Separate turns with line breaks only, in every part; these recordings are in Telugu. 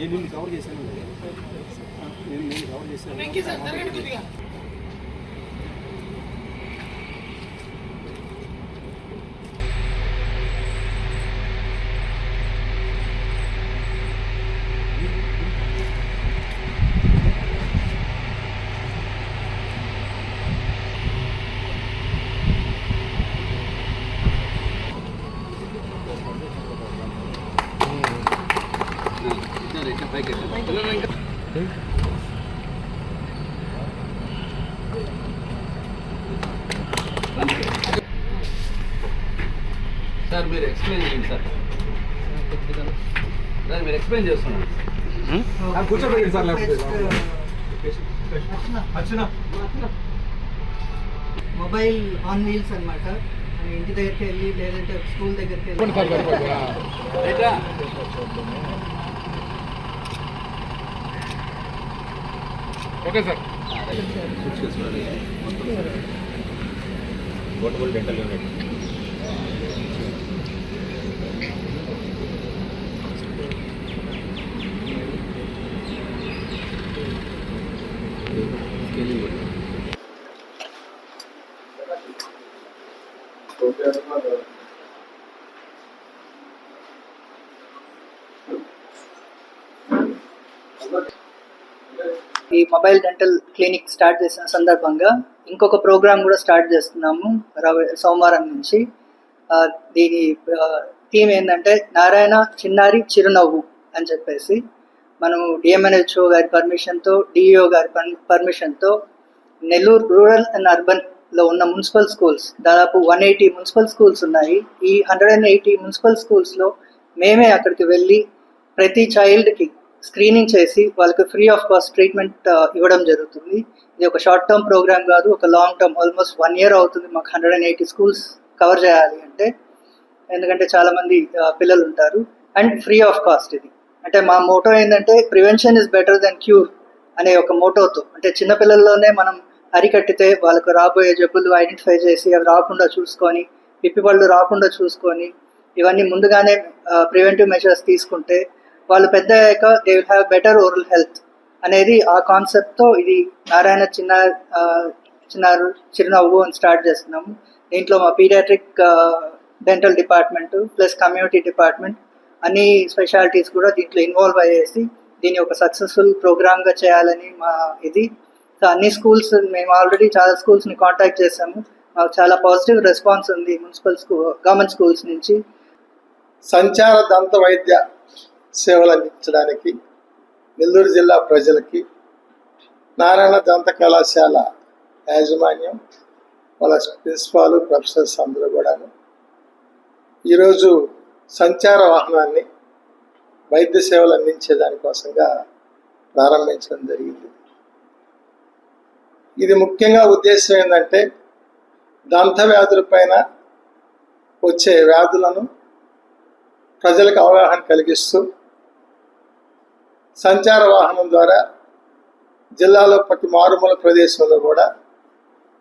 నేను నిన్ను కవర్ చేశాను. నేను నేను కవర్ చేశాను.
మీరు ఎక్స్ప్లెయిన్ చేయండి సార్. సార్ మీరు ఎక్స్ప్లెయిన్ చేస్తున్నాను.
కూర్చోబెట్టండి సార్
మొబైల్ ఆన్ వీల్స్ అన్నమాట. మన ఇంటి దగ్గరికి వెళ్ళి లేదంటే స్కూల్ దగ్గరికి వెళ్ళి.
Okay sir.
Portable dental unit
ఈ మొబైల్ డెంటల్ క్లినిక్ స్టార్ట్ చేసిన సందర్భంగా ఇంకొక ప్రోగ్రామ్ కూడా స్టార్ట్ చేస్తున్నాము సోమవారం నుంచి. దీని థీమ్ ఏంటంటే నారాయణ చిన్నారి చిరునవ్వు అని చెప్పేసి. మనం డిఎంఎన్హెచ్ఓ గారి పర్మిషన్తో డిఈఓ గారి పర్మిషన్తో నెల్లూరు రూరల్ అండ్ అర్బన్ లో ఉన్న మున్సిపల్ స్కూల్స్. దాదాపు వన్ ఎయిటీ మున్సిపల్ స్కూల్స్ ఉన్నాయి. ఈ హండ్రెడ్ అండ్ ఎయిటీ మున్సిపల్ స్కూల్స్లో మేమే అక్కడికి వెళ్ళి ప్రతి చైల్డ్కి స్క్రీనింగ్ చేసి వాళ్ళకి ఫ్రీ ఆఫ్ కాస్ట్ ట్రీట్మెంట్ ఇవ్వడం జరుగుతుంది. ఇది ఒక షార్ట్ టర్మ్ ప్రోగ్రామ్ కాదు ఒక long term almost one year అవుతుంది మాకు hundred and eighty schools cover చేయాలి అంటే. ఎందుకంటే చాలామంది పిల్లలు ఉంటారు. అండ్ ఫ్రీ ఆఫ్ కాస్ట్ ఇది. అంటే మా మోటో ఏంటంటే prevention is better than cure అనే ఒక మోటోతో అంటే చిన్న పిల్లల్లోనే మనం అరికట్టితే వాళ్ళకు రాబోయే జబ్బులు ఐడెంటిఫై చేసి అవి రాకుండా చూసుకొని పిప్పి పళ్ళు రాకుండా చూసుకొని ఇవన్నీ ముందుగానే ప్రివెంటివ్ మెజర్స్ తీసుకుంటే వాళ్ళు పెద్ద అయ్యాక they will have better oral health అనేది ఆ కాన్సెప్ట్తో ఇది నారాయణ చిన్న చిన్నారు చిరునవ్వు అని స్టార్ట్ చేస్తున్నాము. దీంట్లో మా pediatric dental department plus community department అన్ని స్పెషాలిటీస్ కూడా దీంట్లో ఇన్వాల్వ్ అయ్యేసి దీన్ని ఒక సక్సెస్ఫుల్ ప్రోగ్రామ్గా చేయాలని మా ఇది సో అన్ని స్కూల్స్ మేము ఆల్రెడీ చాలా స్కూల్స్ని కాంటాక్ట్ చేసాము మాకు చాలా పాజిటివ్ రెస్పాన్స్ ఉంది మున్సిపల్ స్కూల్ గవర్నమెంట్ స్కూల్స్ నుంచి.
సంచార దంత వైద్య సేవలు అందించడానికి నెల్లూరు జిల్లా ప్రజలకి నారాయణ దంత కళాశాల యాజమాన్యం వాళ్ళ ప్రిన్సిపాల్ ప్రొఫెసర్స్ అందరూ కూడాను. ఈరోజు సంచార వాహనాన్ని వైద్య సేవలు అందించే దానికోసంగా ప్రారంభించడం జరిగింది. ఇది ముఖ్యంగా ఉద్దేశం ఏంటంటే దంత వ్యాధులపైన వచ్చే వ్యాధులను ప్రజలకు అవగాహన కలిగిస్తూ సంచార వాహనం ద్వారా జిల్లాలో ప్రతి మారుమూల ప్రదేశంలో కూడా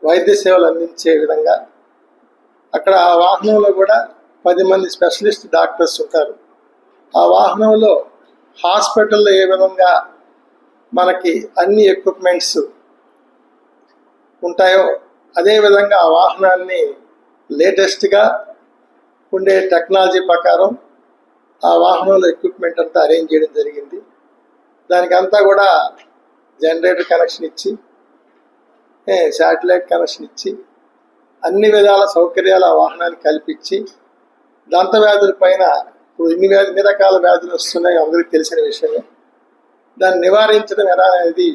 వైద్య సేవలు అందించే విధంగా అక్కడ ఆ వాహనంలో కూడా పది మంది స్పెషలిస్ట్ డాక్టర్స్ ఉంటారు. ఆ వాహనంలో హాస్పిటల్లో ఏ విధంగా మనకి అన్ని ఎక్విప్మెంట్స్ ఉంటాయో అదేవిధంగా ఆ వాహనాన్ని లేటెస్ట్గా ఉండే టెక్నాలజీ ప్రకారం ఆ వాహనంలో ఎక్విప్మెంట్ అంతా అరేంజ్ చేయడం జరిగింది. దానికి అంతా కూడా జనరేటర్ కనెక్షన్ ఇచ్చి శాటిలైట్ కనెక్షన్ ఇచ్చి అన్ని విధాల సౌకర్యాలు ఆ వాహనానికి కల్పించి దంత వ్యాధుల పైన ఇప్పుడు ఇన్ని వ్యాధి ఎన్ని రకాల వ్యాధులు వస్తున్నాయో అందరికీ తెలిసిన విషయమే. దాన్ని నివారించడం ఎలా అనేది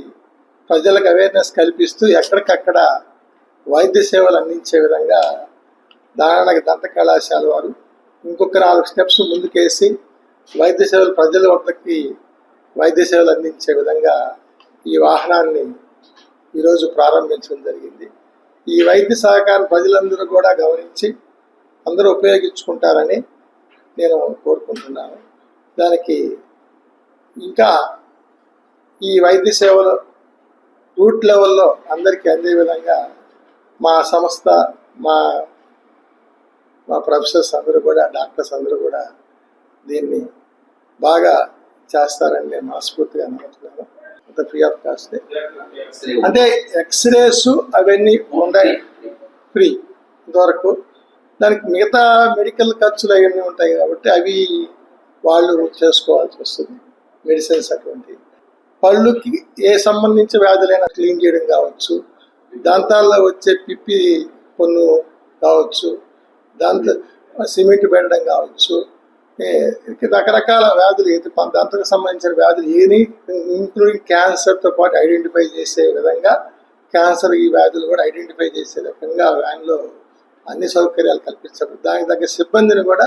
ప్రజలకు అవేర్నెస్ కల్పిస్తూ ఎక్కడికక్కడ వైద్య సేవలు అందించే విధంగా దారుణక దంత కళాశాల వారు ఇంకొక నాలుగు స్టెప్స్ ముందుకేసి వైద్య సేవలు ప్రజల వద్దకి వైద్య సేవలు అందించే విధంగా ఈ వాహనాన్ని ఈరోజు ప్రారంభించడం జరిగింది. ఈ వైద్య సహకారం ప్రజలందరూ కూడా గమనించి అందరూ ఉపయోగించుకుంటారని నేను కోరుకుంటున్నాను. దానికి ఇంకా ఈ వైద్య సేవలు రూట్ లెవెల్లో అందరికీ అందే విధంగా మా సంస్థ మా మా ప్రొఫెసర్స్ అందరూ కూడా డాక్టర్స్ అందరూ కూడా దీన్ని బాగా చేస్తారని నేను మనస్ఫూర్తిగా నమ్ముతున్నాను. అంత ఫ్రీ ఆఫ్ కాస్ట్. అంటే ఎక్స్రేస్ అవన్నీ ఉన్నాయి ఫ్రీ ఇంతవరకు. దానికి మిగతా మెడికల్ ఖర్చులు అవన్నీ ఉంటాయి కాబట్టి అవి వాళ్ళు చేసుకోవాల్సి వస్తుంది. మెడిసిన్స్ అటువంటివి. పళ్ళుకి ఏ సంబంధించిన వ్యాధులైనా క్లీన్ చేయడం కావచ్చు దంతాల్లో వచ్చే పిప్పి పొన్ను కావచ్చు దాంట్లో సిమెంట్ పెట్టడం కావచ్చు రకరకాల వ్యాధులు ఏది దంతకు సంబంధించిన వ్యాధులు ఏని ఇంక్లూడింగ్ క్యాన్సర్తో పాటు ఐడెంటిఫై చేసే విధంగా క్యాన్సర్ ఈ వ్యాధులు కూడా ఐడెంటిఫై చేసే రకంగా వ్యాన్లో అన్ని సౌకర్యాలు కల్పించారు దానికి తగ్గ సిబ్బందిని కూడా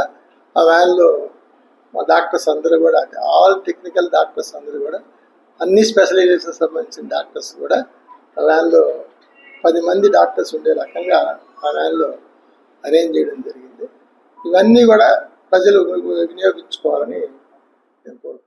ఆ వ్యాన్లో మా డాక్టర్స్ అందరూ కూడా ఆల్ టెక్నికల్ డాక్టర్స్ అందరూ కూడా అన్ని స్పెషలైజేషన్ సంబంధించిన డాక్టర్స్ కూడా ఆ వ్యాన్లో పది మంది డాక్టర్స్ ఉండే రకంగా ఆ వ్యాన్లో అరేంజ్ చేయడం జరిగింది. ఇవన్నీ కూడా ప్రజలు వినియోగించుకోవాలని నేను కోరుకుంటున్నాను.